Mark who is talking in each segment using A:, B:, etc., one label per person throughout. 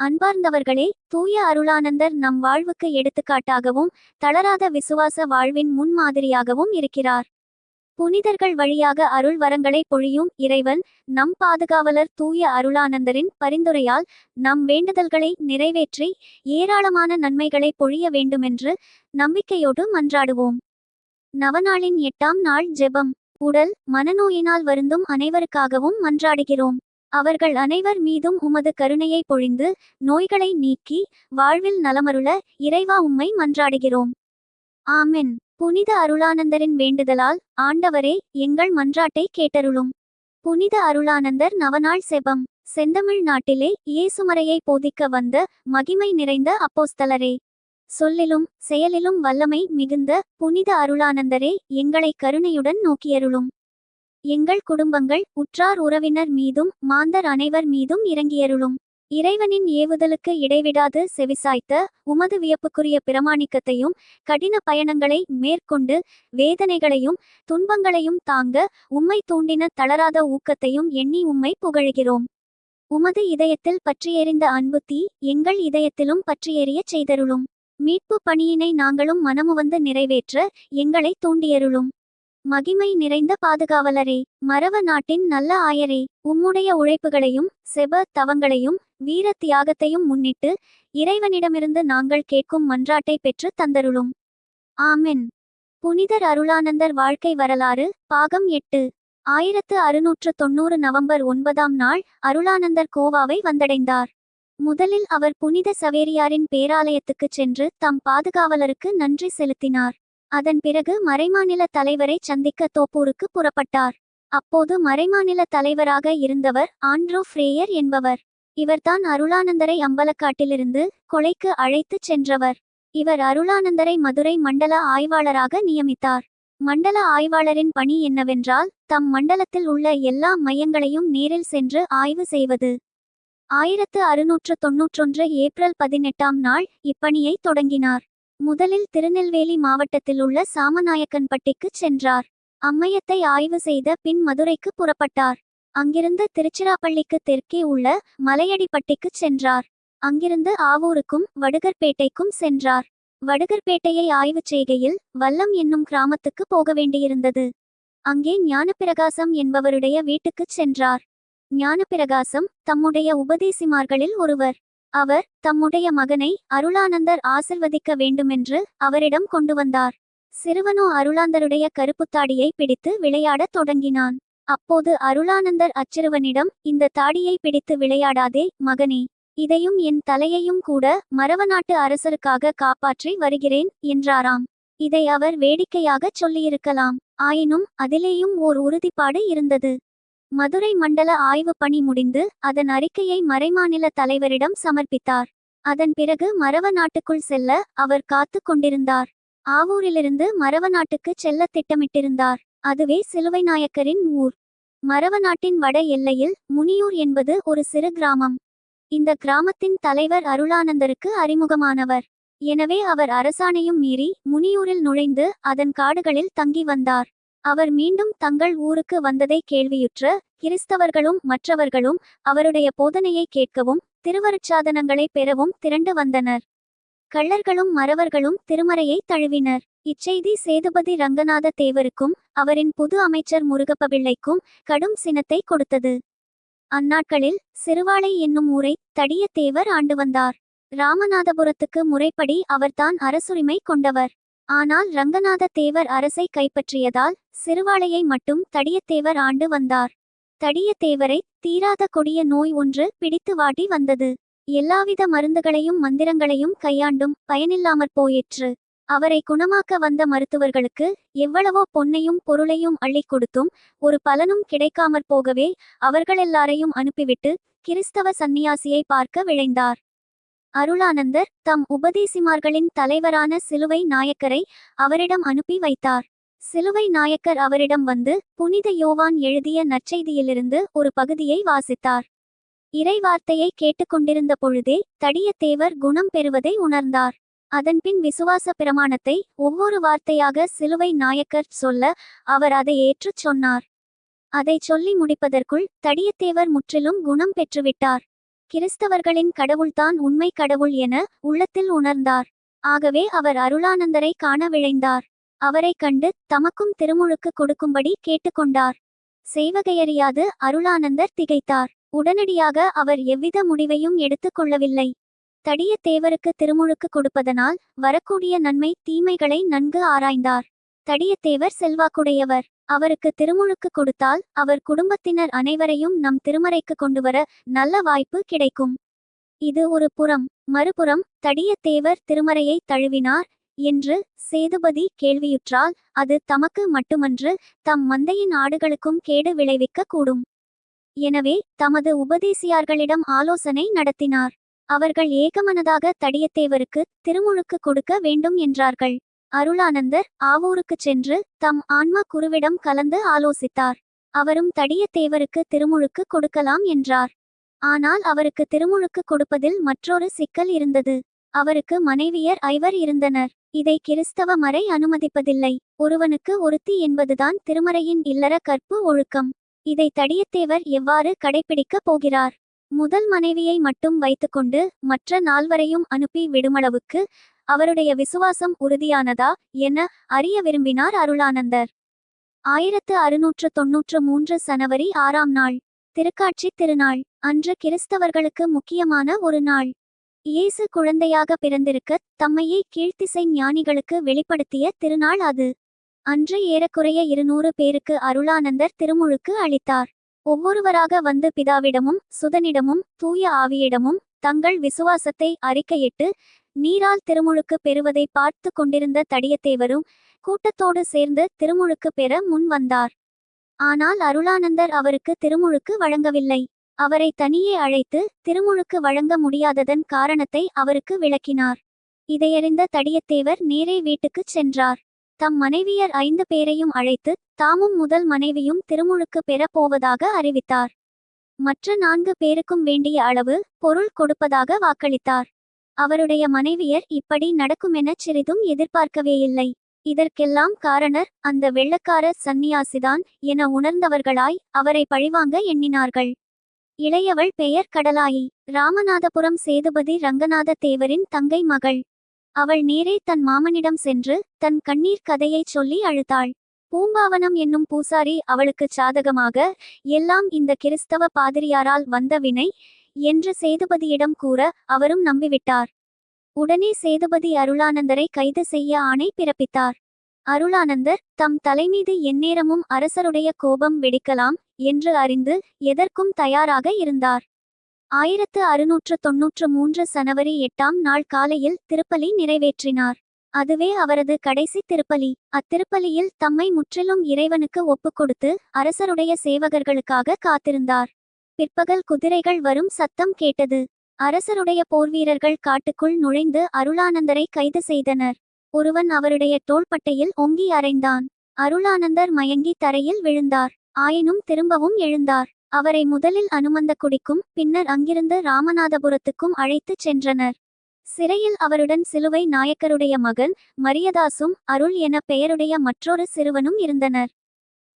A: அன்பார்ந்தவர்களே தூய அருளானந்தர் நம் வாழ்வுக்கு எடுத்துக்காட்டாகவும் தளராத விசுவாச வாழ்வின் முன்மாதிரியாகவும் இருக்கிறார். புனிதர்கள் வழியாக அருள் வரங்களை பொழியும் இறைவன் நம் பாதுகாவலர் தூய அருளானந்தரின் பரிந்துரையால் நம் வேண்டுதல்களை நிறைவேற்றி ஏராளமான நன்மைகளை பொழிய வேண்டுமென்று நம்பிக்கையோடு மன்றாடுவோம். நவநாளின் எட்டாம் நாள் ஜெபம். உடல் மனநோயினால் வருந்தும் அனைவருக்காகவும் மன்றாடுகிறோம். அவர்கள் அனைவர் மீதும் உமது கருணையை பொழிந்து நோய்களை நீக்கி வாழ்வில் நலமருள இறைவா உம்மை மன்றாடுகிறோம். ஆமென். புனித அருளானந்தரின் வேண்டுதலால் ஆண்டவரே எங்கள் மன்றாட்டை கேட்டருளும். புனித அருளானந்தர் நவநாள் செபம். செந்தமிழ் நாட்டிலே இயேசுமறையை போதிக்க வந்த மகிமை நிறைந்த அப்போஸ்தலரே. சொல்லிலும் செயலிலும் வல்லமை மிகுந்த புனித அருளானந்தரே எங்களை கருணையுடன் நோக்கியருளும். எங்கள் குடும்பங்கள் உற்றார் உறவினர் மீதும் மாந்தர் அனைவர் மீதும் இறங்கியருளும். இறைவனின் ஏவுதலுக்கு இடைவிடாது செவிசாய்த்த உமது வியப்புக்குரிய பிரமாணிக்கத்தையும் கடின பயணங்களை மேற்கொண்டு வேதனைகளையும் துன்பங்களையும் தாங்க உம்மை தூண்டின தளராத ஊக்கத்தையும் எண்ணி உம்மை புகழுகிறோம். உமது இதயத்தில் பற்றியெறிந்த அன்பு தீ எங்கள் இதயத்திலும் பற்றியெறியச் செய்தருளும். மீட்பு பணியினை நாங்களும் மனமுவந்து நிறைவேற்ற எங்களை தூண்டியருளும். மகிமை நிறைந்த பாதுகாவலரே மரவ நாட்டின் நல்ல ஆயரே உம்முடைய உழைப்புகளையும் செப தவங்களையும் வீர தியாகத்தையும் முன்னிட்டு இறைவனிடமிருந்து நாங்கள் கேட்கும் மன்றாட்டை பெற்று தந்தருளும். ஆமென். புனிதர் அருளானந்தர் வாழ்க்கை வரலாறு பாகம் எட்டு. ஆயிரத்து அறுநூற்று தொண்ணூறு நவம்பர் ஒன்பதாம் நாள் அருளானந்தர் கோவாவை வந்தடைந்தார். முதலில் அவர் புனித சவேரியாரின் பேராலயத்துக்குச் சென்று தம் பாதுகாவலருக்கு நன்றி செலுத்தினார். அதன் பிறகு மறைமாநில தலைவரை சந்திக்க தோப்பூருக்கு புறப்பட்டார். அப்போது மறைமாநில தலைவராக இருந்தவர் ஆண்ட்ரோ ஃப்ரேயர் என்பவர். இவர்தான் அருளானந்தரை அம்பலக்காட்டிலிருந்து கொலைக்கு அழைத்துச் சென்றவர். இவர் அருளானந்தரை மதுரை மண்டல ஆய்வாளராக நியமித்தார். மண்டல ஆய்வாளரின் பணி என்னவென்றால் தம் மண்டலத்தில் உள்ள எல்லா மையங்களையும் நேரில் சென்று ஆய்வு செய்வது. ஆயிரத்து அறுநூற்று தொன்னூற்றொன்று ஏப்ரல் பதினெட்டாம் நாள் இப்பணியை தொடங்கினார். முதலில் திருநெல்வேலி மாவட்டத்தில் உள்ள சாமநாயக்கன்பட்டிக்கு சென்றார். அம்மையத்தை ஆய்வு செய்த பின் மதுரைக்கு புறப்பட்டார். அங்கிருந்து திருச்சிராப்பள்ளிக்கு தெற்கே உள்ள மலையடிப்பட்டிக்கு சென்றார். அங்கிருந்து ஆவூருக்கும் வடுகர்பேட்டைக்கும் சென்றார். வடுகர்பேட்டையை ஆய்வு செய்கையில் வல்லம் என்னும் கிராமத்துக்கு போக வேண்டியிருந்தது. அங்கே ஞானப்பிரகாசம் என்பவருடைய வீட்டுக்குச் சென்றார். ஞானப்பிரகாசம் தம்முடைய உபதேசிமார்களில் ஒருவர். அவர் தம்முடைய மகனை அருளானந்தர் ஆசிர்வதிக்க வேண்டுமென்று அவரிடம் கொண்டு வந்தார். சிறுவனோ அருளாந்தருடைய கருப்புத்தாடியை பிடித்து விளையாடத் தொடங்கினான். அப்போது அருளானந்தர் அச்சிறுவனிடம் இந்த தாடியை பிடித்து விளையாடாதே மகனே. இதையும் என் தலையையும் கூட மரவநாட்டு அரசருக்காக காப்பாற்றி வருகிறேன் என்றாராம். இதை அவர் வேடிக்கையாகச் சொல்லியிருக்கலாம். ஆயினும் அதிலேயும் ஓர் உறுதிப்பாடு இருந்தது. மதுரை மண்டல ஆய்வு பணி முடிந்து அதன் அறிக்கையை மறைமாநில தலைவரிடம் சமர்ப்பித்தார். அதன் பிறகு மரவ நாட்டுக்குள் செல்ல அவர் காத்து கொண்டிருந்தார். ஆவூரிலிருந்து மரவ நாட்டுக்கு செல்ல திட்டமிட்டிருந்தார். அதுவே சிலுவை நாயக்கரின் ஊர். மரவ நாட்டின் வட எல்லையில் முனியூர் என்பது ஒரு சிறு கிராமம். இந்த கிராமத்தின் தலைவர் அருளானந்தருக்கு அறிமுகமானவர். எனவே அவர் அரசாணையும் மீறி முனியூரில் நுழைந்து அதன் காடுகளில் தங்கி வந்தார். அவர் மீண்டும் தங்கள் ஊருக்கு வந்ததை கேள்வியுற்ற கிறிஸ்தவர்களும் மற்றவர்களும் அவருடைய போதனையை கேட்கவும் திருவருட்சாதனங்களை பெறவும் திரண்டு வந்தனர். கள்ளர்களும் மறவர்களும் திருமறையை தழுவினர். இச்செய்தி சேதுபதி ரங்கநாத தேவருக்கும் அவரின் புது அமைச்சர் முருகப்பபிள்ளைக்கும் கடும் சினத்தை கொடுத்தது. அந்நாட்களில் சிறுவாளை என்னும் ஊரை தடிய தேவர் ஆண்டு வந்தார். ராமநாதபுரத்துக்கு முறைப்படி அவர்தான் அரசுரிமை கொண்டவர். ஆனால் ரங்கநாத தேவர் அரசை கைப்பற்றியதால் சிறுவாளையை மட்டும் தடியத்தேவர் ஆண்டு வந்தார். தடியத்தேவரை தீராத கொடிய நோய் ஒன்று பிடித்து வாட்டி வந்தது. எல்லாவித மருந்துகளையும் மந்திரங்களையும் கையாண்டும் பயனில்லாமற் போயிற்று. அவரை குணமாக்க வந்த மருத்துவர்களுக்கு எவ்வளவோ பொன்னையும் பொருளையும் அள்ளிக் கொடுத்தும் ஒரு பலனும் கிடைக்காமற் போகவே அவர்களெல்லாரையும் அனுப்பிவிட்டு கிறிஸ்தவ சந்நியாசியை பார்க்க விழைந்தார். அருளானந்தர் தம் உபதேசிமார்களின் தலைவரான சிலுவை நாயக்கரை அவரிடம் அனுப்பி வைத்தார். சிலுவை நாயக்கர் அவரிடம் வந்து புனித யோவான் எழுதிய நற்செய்தியிலிருந்து ஒரு பகுதியை வாசித்தார். இறைவார்த்தையை கேட்டுக்கொண்டிருந்த பொழுதே தடியத்தேவர் குணம் பெறுவதை உணர்ந்தார். அதன்பின் விசுவாச பிரமாணத்தை ஒவ்வொரு வார்த்தையாக சிலுவை நாயக்கர் சொல்ல அவர் அதை ஏற்றுச் சொன்னார். அதை சொல்லி முடிப்பதற்குள் தடியத்தேவர் முற்றிலும் குணம் பெற்றுவிட்டார். கிறிஸ்தவர்களின் கடவுள்தான் உண்மை கடவுள் என உள்ளத்தில் உணர்ந்தார். ஆகவே அவர் அருளானந்தரை காண விழைந்தார். அவரைக் கண்டு தமக்கும் திருமுழுக்கு கொடுக்கும்படி கேட்டுக்கொண்டார். செய்வகையறியாது அருளானந்தர் திகைத்தார். உடனடியாக அவர் எவ்வித முடிவையும் எடுத்துக் கொள்ளவில்லை. தடிய தேவருக்கு திருமுழுக்கு கொடுப்பதனால் வரக்கூடிய நன்மை தீமைகளை நன்கு ஆராய்ந்தார். தடியத்தேவர் செல்வாக்குடையவர். அவருக்கு திருமுழுக்கு கொடுத்தால் அவர் குடும்பத்தினர் அனைவரையும் நம் திருமறைக்கு கொண்டுவர நல்ல வாய்ப்பு கிடைக்கும். இது ஒரு புறம். மறுபுறம் தடியத்தேவர் திருமறையை தழுவினார் என்று சேதுபதி கேள்வியுற்றால் அது தமக்கு மட்டுமன்று தம் மந்தையின் ஆடுகளுக்கும் கேடு விளைவிக்க கூடும். எனவே தமது உபதேசியார்களிடம் ஆலோசனை நடத்தினார். அவர்கள் ஏகமனதாக தடியத்தேவருக்கு திருமுழுக்கு கொடுக்க வேண்டும் என்றார்கள். அருளானந்தர் ஆவூருக்குச் சென்று தம் ஆன்மா குருவிடம் கலந்து ஆலோசித்தார். அவரும் தடியத்தேவருக்கு திருமுழுக்கு கொடுக்கலாம் என்றார். ஆனால் அவருக்கு திருமுழுக்கு கொடுப்பதில் மற்றொரு சிக்கல் இருந்தது. அவருக்கு மனைவியர் ஐவர் இருந்தனர். இதை கிறிஸ்தவ மறை அனுமதிப்பதில்லை. ஒருவனுக்கு ஒருத்தி என்பதுதான் திருமறையின் இல்லற கற்பு ஒழுக்கம். இதை தடியத்தேவர் எவ்வாறு கடைபிடிக்கப் போகிறார்? முதல் மனைவியை மட்டும் வைத்துக்கொண்டு மற்ற நால்வரையும் அனுப்பி விடுமளவுக்கு அவருடைய விசுவாசம் உறுதியானதா என அறிய விரும்பினார் அருளானந்தர். ஆயிரத்து அறுநூற்று தொன்னூற்று மூன்று சனவரி ஆறாம் நாள் திருக்காட்சி திருநாள் அன்று கிறிஸ்தவர்களுக்கு முக்கியமான ஒரு நாள். இயேசு குழந்தையாக பிறந்திருக்க தம்மையே கீழ்த்திசை ஞானிகளுக்கு வெளிப்படுத்திய திருநாள் அது. அன்று ஏறக்குறைய இருநூறு பேருக்கு அருளானந்தர் திருமுழுக்கு அளித்தார். ஒவ்வொருவராக வந்து பிதாவிடமும் சுதனிடமும் தூய ஆவியிடமும் தங்கள் விசுவாசத்தை அறிக்கையிட்டு நீரால் திருமுழுக்கு பெறுவதை பார்த்து கொண்டிருந்த தடியத்தேவரும் கூட்டத்தோடு சேர்ந்து திருமுழுக்கு பெற முன் வந்தார். ஆனால் அருளானந்தர் அவருக்கு திருமுழுக்கு வழங்கவில்லை. அவரை தனியே அழைத்து திருமுழுக்கு வழங்க முடியாததன் காரணத்தை அவருக்கு விளக்கினார். இதையறிந்த தடியத்தேவர் நேரே வீட்டுக்குச் சென்றார். தம் மனைவியர் ஐந்து பேரையும் அழைத்து தாமும் முதல் மனைவியும் திருமுழுக்கு பெறப் போவதாக அறிவித்தார். மற்ற நான்கு பேருக்கும் வேண்டிய அளவு பொருள் கொடுப்பதாக வாக்களித்தார். அவருடைய மனைவியர் இப்படி நடக்குமெனச் சிறிதும் எதிர்பார்க்கவேயில்லை இதற்கெல்லாம் காரணர் அந்த வெள்ளக்கார சந்நியாசிதான் என உணர்ந்தவர்களாய் அவரை பழிவாங்க எண்ணினார்கள். இளையவள் பெயர் கடலாயி. ராமநாதபுரம் சேதுபதி ரங்கநாத தேவரின் தங்கை மகள். அவள் நேரே தன் மாமனிடம் சென்று தன் கண்ணீர் கதையைச் சொல்லி அழுத்தாள் பூம்பாவனம் என்னும் பூசாரி அவளுக்கு சாதகமாக எல்லாம் இந்த கிறிஸ்தவ பாதிரியாரால் வந்த வினை என்று சேதுபதியிடம் கூற அவரும் நம்பிவிட்டார். உடனே சேதுபதி அருளானந்தரை கைது செய்ய ஆணை பிறப்பித்தார். அருளானந்தர் தம் தலைமீது எந்நேரமும் அரசருடைய கோபம் வெடிக்கலாம் என்று அறிந்து எதற்கும் தயாராக இருந்தார். ஆயிரத்து அறுநூற்று தொன்னூற்று மூன்று சனவரி எட்டாம் நாள் காலையில் திருப்பலி நிறைவேற்றினார். அதுவே அவரது கடைசி திருப்பலி. அத்திருப்பலியில் தம்மை முற்றிலும் இறைவனுக்கு ஒப்புக்கொடுத்து அரசருடைய சேவகர்களுக்காக காத்திருந்தார். பிற்பகல் குதிரைகள் வரும் சத்தம் கேட்டது. அரசருடைய போர்வீரர்கள் காட்டுக்குள் நுழைந்து அருளானந்தரை கைது செய்தனர். ஒருவன் அவருடைய தோள்பட்டையில் ஒங்கி அறைந்தான் அருளானந்தர் மயங்கி தரையில் விழுந்தார். ஆயினும் திரும்பவும் எழுந்தார். அவரை முதலில் அனுமந்த குடிக்கும் பின்னர் அங்கிருந்து ராமநாதபுரத்துக்கும் அழைத்துச் சென்றனர். சிறையில் அவருடன் சிலுவை நாயக்கருடைய மகன் மரியதாசும் அருள் என பெயருடைய மற்றொரு சிறுவனும் இருந்தனர்.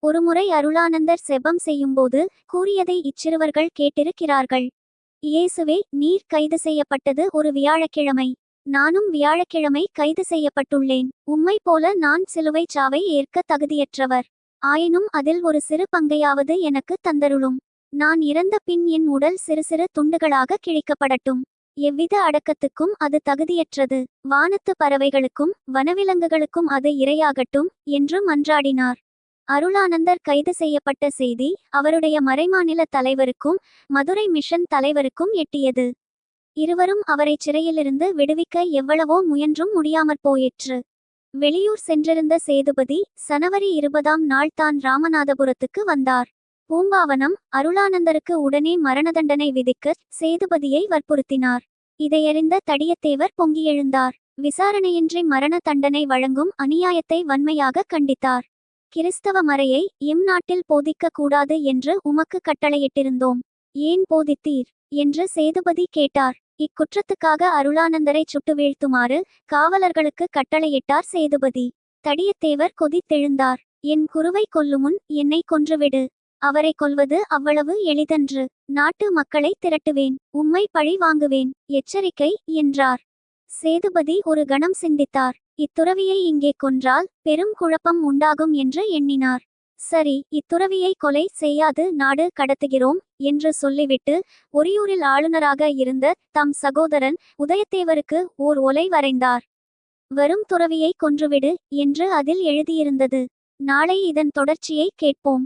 A: ஒருமுறை அருளானந்தர் செபம் செய்யும்போது கூறியதை இச்சிறுவர்கள் கேட்டிருக்கிறார்கள். இயேசுவே நீர் கைது செய்யப்பட்டது ஒரு வியாழக்கிழமை. நானும் வியாழக்கிழமை கைது செய்யப்பட்டுள்ளேன். உம்மை போல நான் சிலுவை சாவை ஏற்க தகுதியற்றவர். ஆயினும் அதில் ஒரு சிறு பங்கையாவது எனக்கு தந்தருளும். நான் இறந்த பின் என் உடல் சிறு சிறு துண்டுகளாக கிழிக்கப்படட்டும். எவ்வித அடக்கத்துக்கும் அது தகுதியற்றது. வானத்து பறவைகளுக்கும் வனவிலங்குகளுக்கும் அது இரையாகட்டும் என்று மன்றாடினார். அருளானந்தர் கைது செய்யப்பட்ட செய்தி அவருடைய மறைமாநில தலைவருக்கும் மதுரை மிஷன் தலைவருக்கும் எட்டியது. இருவரும் அவரை சிறையிலிருந்து விடுவிக்க எவ்வளவோ முயன்றும் முடியாமற் போயிற்று. வெளியூர் சென்றிருந்த சேதுபதி சனவரி இருபதாம் நாள் தான் ராமநாதபுரத்துக்கு வந்தார். பூம்பாவனம் அருளானந்தருக்கு உடனே மரண தண்டனை விதிக்க சேதுபதியை வற்புறுத்தினார். இதையறிந்த தடியத்தேவர் பொங்கியெழுந்தார் விசாரணையின்றி மரண தண்டனை வழங்கும் அநியாயத்தை வன்மையாக கண்டித்தார். கிறிஸ்தவ மறையை எம் நாட்டில் போதிக்க கூடாது என்று உமக்கு கட்டளையிட்டிருந்தோம். ஏன் போதித்தீர்? என்று சேதுபதி கேட்டார். இக்குற்றத்துக்காக அருளானந்தரை சுட்டு வீழ்த்துமாறு காவலர்களுக்கு கட்டளையிட்டார் சேதுபதி. தடியத்தேவர் கொதித்தெழுந்தார். என் குருவை கொல்லுமுன் என்னை கொன்றுவிடு. அவரை கொல்வது அவ்வளவு எளிதன்று. நாட்டு மக்களை திரட்டுவேன். உம்மை பழி வாங்குவேன். எச்சரிக்கை என்றார். சேதுபதி ஒரு கணம் சிந்தித்தார். இத்துறவியை இங்கே கொன்றால் பெரும் குழப்பம் உண்டாகும் என்று எண்ணினார். சரி இத்துறவியை கொலை செய்யாது நாடு கடத்துகிறோம் என்று சொல்லிவிட்டு ஒரியூரில் ஆளுநராக இருந்த தம் சகோதரன் உதயத்தேவருக்கு ஓர் ஒலை வரைந்தார். வரும் துறவியை கொன்றுவிடு என்று அதில் எழுதியிருந்தது. நாளை இதன் தொடர்ச்சியை கேட்போம்.